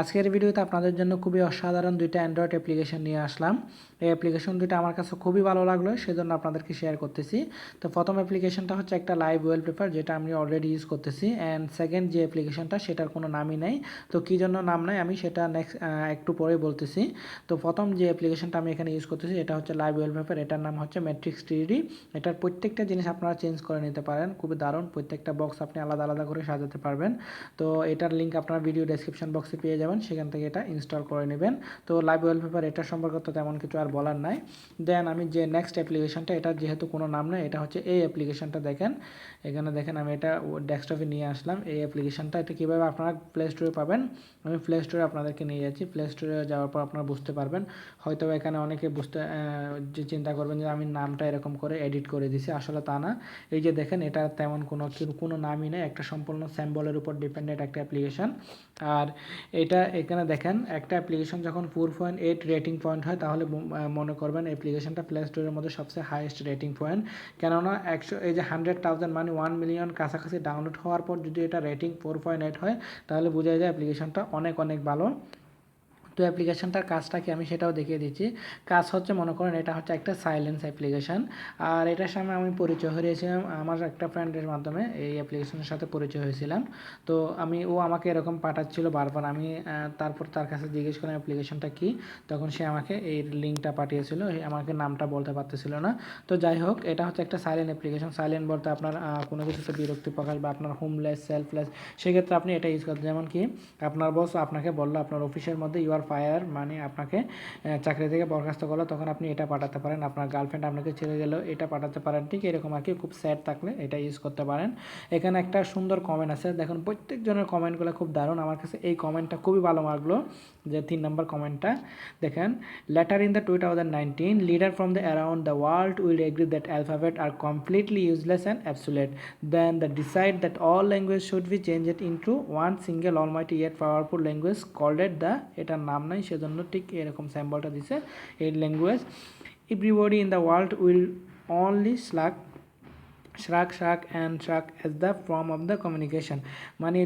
আজকের ভিডিওতে আপনাদের জন্য খুবই অসাধারণ দুইটা অ্যান্ড্রয়েড অ্যাপ্লিকেশন নিয়ে আসলাম। এই অ্যাপ্লিকেশন দুইটা আমার কাছে খুবই ভালো লাগল, সেজন্য আপনাদেরকে শেয়ার করতেছি। তো প্রথম অ্যাপ্লিকেশনটা হচ্ছে একটা লাইভ ওয়েলপেপার যেটা আমি অলরেডি ইউজ করতেছি। অ্যান্ড সেকেন্ড যে অ্যাপ্লিকেশনটা সেটার কোনো নামই নেই। তো কী জন্য নাম নাই আমি সেটা নেক্সট একটু পরে বলতেছি। তো প্রথম যে অ্যাপ্লিকেশনটা আমি এখানে ইউজ করতেছি, এটা হচ্ছে লাইভ ওয়েলপেপার এটার নাম হচ্ছে ম্যাট্রিক্স টিডি এটার প্রত্যেকটা জিনিস আপনারা চেঞ্জ করে নিতে পারেন, খুবই দারুণ। প্রত্যেকটা বক্স আপনি আলাদা আলাদা করে সাজাতে পারবেন। তো এটার লিঙ্ক আপনার ভিডিও ডেসক্রিপশন বক্সে পেয়ে যাবেন, সেখান থেকে এটা ইনস্টল করে নেবেন। তো লাইভ ওয়েলপেপার এটা সম্পর্কে তো তেমন কিছু আর বলার নাই। দেন আমি যে নেক্সট অ্যাপ্লিকেশনটা এটা যেহেতু কোনো নাম নেই, এটা হচ্ছে এই অ্যাপ্লিকেশনটা দেখেন। এখানে দেখেন আমি এটা ডেস্কটপে নিয়ে আসলাম। এই অ্যাপ্লিকেশনটা এটা কীভাবে আপনারা প্লে স্টোরে পাবেন? আমি প্লে স্টোরে আপনাদেরকে নিয়ে যাচ্ছি। প্লে স্টোরে যাওয়ার পর আপনারা বুঝতে পারবেন। হয়তো এখানে অনেকে বুঝতে যে চিন্তা করবেন যে আমি নামটা এরকম করে এডিট করে দিছি। আসলে তা না। এই যে দেখেন, এটা তেমন কোনো কোনো নামই নেই। একটা সম্পূর্ণ স্যাম্বলের উপর ডিপেন্ডেন্ট একটা অ্যাপ্লিকেশন আর এটা এখানে দেখেন, একটা অ্যাপ্লিকেশন যখন four point eight rating point হয়, তাহলে মনে করবেন অ্যাপ্লিকেশনটা প্লে স্টোরের মধ্যে সবচেয়ে হাইয়েস্ট রেটিং পয়েন্ট কেননা একশো, এই যে হান্ড্রেড থাউজেন্ড মানে ওয়ান মিলিয়ন কাছাকাছি ডাউনলোড হওয়ার পর যদি এটা রেটিং ফোর পয়েন্ট এইট হয়, তাহলে বোঝা যায় অ্যাপ্লিকেশনটা অনেক অনেক ভালো। তো অ্যাপ্লিকেশনটার কাজটা কি? আমি সেটাও দেখিয়ে দিচ্ছি। কাজ হচ্ছে, মনে করেন, এটা হচ্ছে একটা সাইলেন্স অ্যাপ্লিকেশন আর এটার সামনে আমি পরিচয় হয়েছিলাম আমার একটা ফ্রেন্ডের মাধ্যমে এই অ্যাপ্লিকেশনের সাথে পরিচয় হয়েছিলাম। তো আমি, ও আমাকে এরকম পাঠাচ্ছিল বারবার। আমি তারপর তার কাছে জিজ্ঞেস করলাম অ্যাপ্লিকেশনটা কী? তখন সে আমাকে এই লিঙ্কটা পাঠিয়েছিল। আমাকে নামটা বলতে পারতেছিল না। তো যাই হোক, এটা হচ্ছে একটা সাইলেন্ট অ্যাপ্লিকেশন সাইলেন্ট বলতে আপনার কোনো কিছুতে বিরক্তি প্রকাশ বা আপনার হোমলেস সেলফলেস সেক্ষেত্রে আপনি এটা ইউজ করতে যেমন কি, আপনার বস আপনাকে বলল, আপনার অফিসের মধ্যে ইউ আর ফায়ার মানে আপনাকে চাকরি থেকে বরখাস্ত করল, তখন আপনি এটা পাঠাতে পারেন। আপনার গার্লফ্রেন্ড আপনাকে ছেড়ে গেলেও এটা পাঠাতে পারেন। ঠিক এরকম আর কি, খুব স্যাড থাকলে এটা ইউজ করতে পারেন। এখানে একটা সুন্দর কমেন্ট আছে। দেখুন, প্রত্যেকজনের কমেন্টগুলো খুব দারুণ। আমার কাছে এই কমেন্টটা খুবই ভালো লাগল যে তিন নম্বর কমেন্টটা দেখেন letter in the two thousand nineteen leader from the around the world will agree that alphabet are completely useless and absolute then the decide that all language should be change it into one single almighty yet powerful language called at the এটার নাম নাই, সেজন্য ঠিক এরকম স্যাম্বলটা দিছে এই language everybody in the world will only slack Shrek Shrek and Shrek as the form of the communication মানে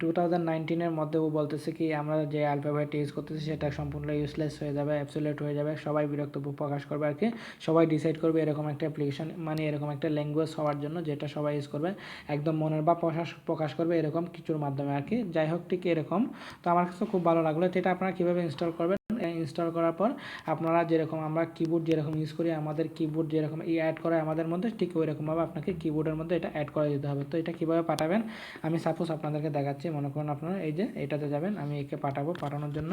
টু থাউজেন্ড নাইনটিনের মধ্যে ও বলতেছে কি, আমরা যে অ্যালফাবেট ইউজ করতেছি, সেটা সম্পূর্ণ ইউজলেস হয়ে যাবে অ্যাবসোলেট হয়ে যাবে, সবাই বিরক্ত প্রকাশ করবে আর কি। সবাই ডিসাইড করবে এরকম একটা অ্যাপ্লিকেশন মানে এরকম একটা ল্যাঙ্গুয়েজ হওয়ার জন্য যেটা সবাই ইউজ করবে। একদম মনের বা প্রকাশ প্রকাশ করবে এরকম কিছুর মাধ্যমে আর কি। যাই হোক, ঠিক এরকম। তো আমার কাছে খুব ভালো লাগল। এটা আপনারা কীভাবে ইনস্টল করবেন? ইনস্টল করার পর আপনারা যেরকম আমরা কিবোর্ড যেরকম ইউজ করি, আমাদের কিবোর্ড যেরকম ই অ্যাড করে আমাদের মধ্যে, ঠিক ওই রকমভাবে আপনাকে কিবোর্ডের মধ্যে এটা অ্যাড করে দিতে হবে। তো এটা কীভাবে পাঠাবেন? আমি সাপোজ আপনাদেরকে দেখাচ্ছি, মনে করুন আপনারা এই যে এটাতে যাবেন, আমি একে পাঠাবো পাঠানোর জন্য।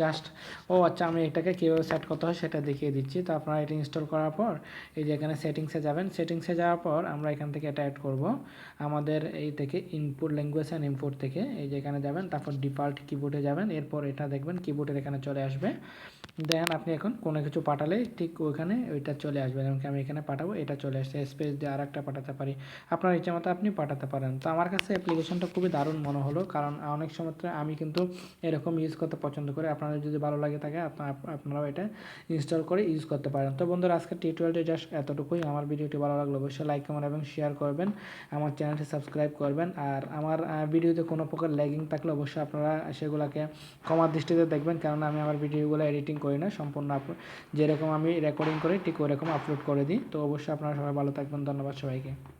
জাস্ট ও আচ্ছা আমি এটাকে কীভাবে সেট করতে হয় সেটা দেখিয়ে দিচ্ছি। তো আপনারা এটা ইনস্টল করার পর, এই যে এখানে সেটিংসে যাবেন সেটিংসে যাওয়ার পর আমরা এখান থেকে এটা অ্যাড করব। আমাদের এই থেকে ইনপুট ল্যাঙ্গুয়েজ অ্যান্ড ইম্পোর্ট থেকে, এই যে এখানে যাবেন, তারপর ডিফল্ট কিবোর্ডে যাবেন, এরপর এটা দেখবেন কিবোর্ডের এখানে চলে আসবে। দেন আপনি এখন কোনো কিছু পাঠালে ঠিক ওইখানে ওইটা চলে আসবে। যেমন আমি এখানে পাঠাবো, এটা চলে আসছে। স্পেস দিয়ে আর একটা পাঠাতে পারি। আপনার ইচ্ছে মতো আপনি পাঠাতে পারেন। তো আমার কাছে অ্যাপ্লিকেশনটা খুবই দারুণ মনে হলো। কারণ অনেক সময় আমি কিন্তু এরকম ইউজ করতে পছন্দ করি। আপনাদের যদি ভালো লাগে থাকে আপনারাও এটা ইনস্টল করে ইউজ করতে পারেন। তো বন্ধুরা, আজকে টিউটোরিয়ালটি জাস্ট এতটুকুই। আমার ভিডিওটি ভালো লাগল অবশ্যই লাইক কমেন্ট এবং শেয়ার করবেন। আমার চ্যানেলটি সাবস্ক্রাইব করবেন। আর আমার ভিডিওতে কোনো প্রকার ল্যাগিং থাকলে অবশ্যই আপনারা সেগুলোকে কমার দৃষ্টিতে দেখবেন। কারণ আমি আমার ভিডিওগুলো এডিটিং করি না, সম্পূর্ণ যেরকম আমি রেকর্ডিং করি, ঠিক ওরকম আপলোড করে দিই। তো অবশ্যই আপনারা সবাই ভালো থাকবেন। ধন্যবাদ সবাইকে।